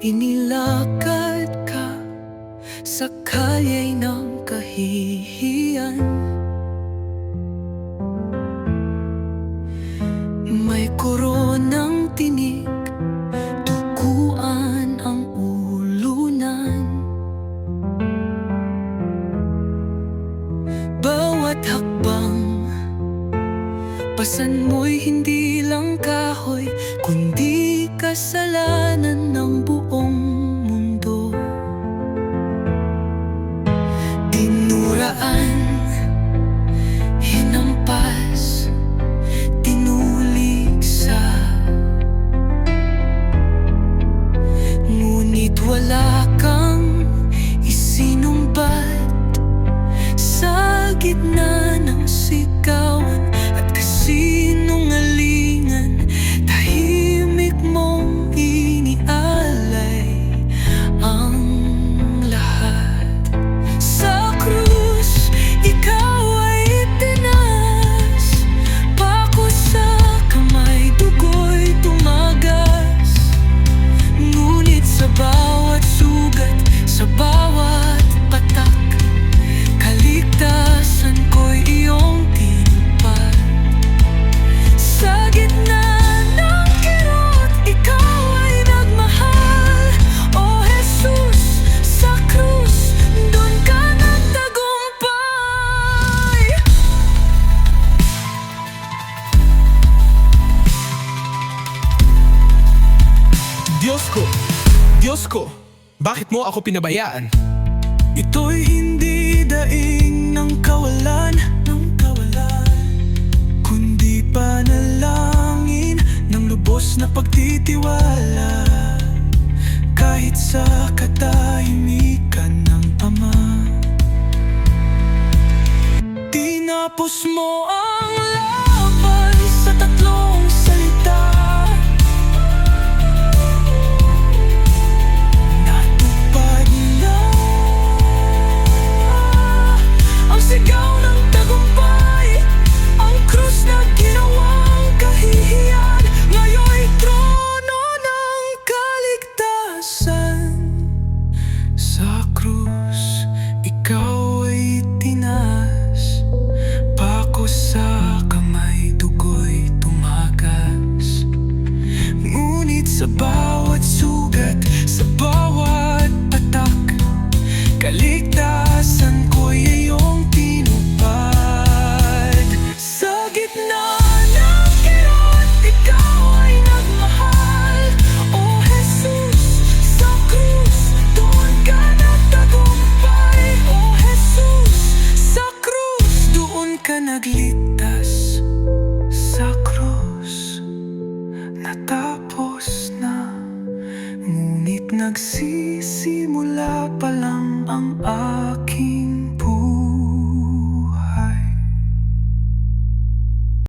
Inilakad ka sa kalyay ng kahihiyan May koronang tinik Tukuan ang ulunan. Bawat hakbang Pasan mo'y hindi lang kahoy Kundi kasalanan ng buong mundo. Dinuraan Hinampas Tinuliksa Ngunit wala kang isinumbat Sa gitna ng sigawan Diyos ko, Diyos ko, bakit mo ako pinabayaan? Ito'y hindi daing ng kawalan ng kawalan. Kundi panalangin ng lubos na pagtitiwala. Kahit sa katahimikan ng Ama. Tinapos mo ang laban nagligtas Sa krus, natapos na Ngunit nagsisimula pa lang ang aking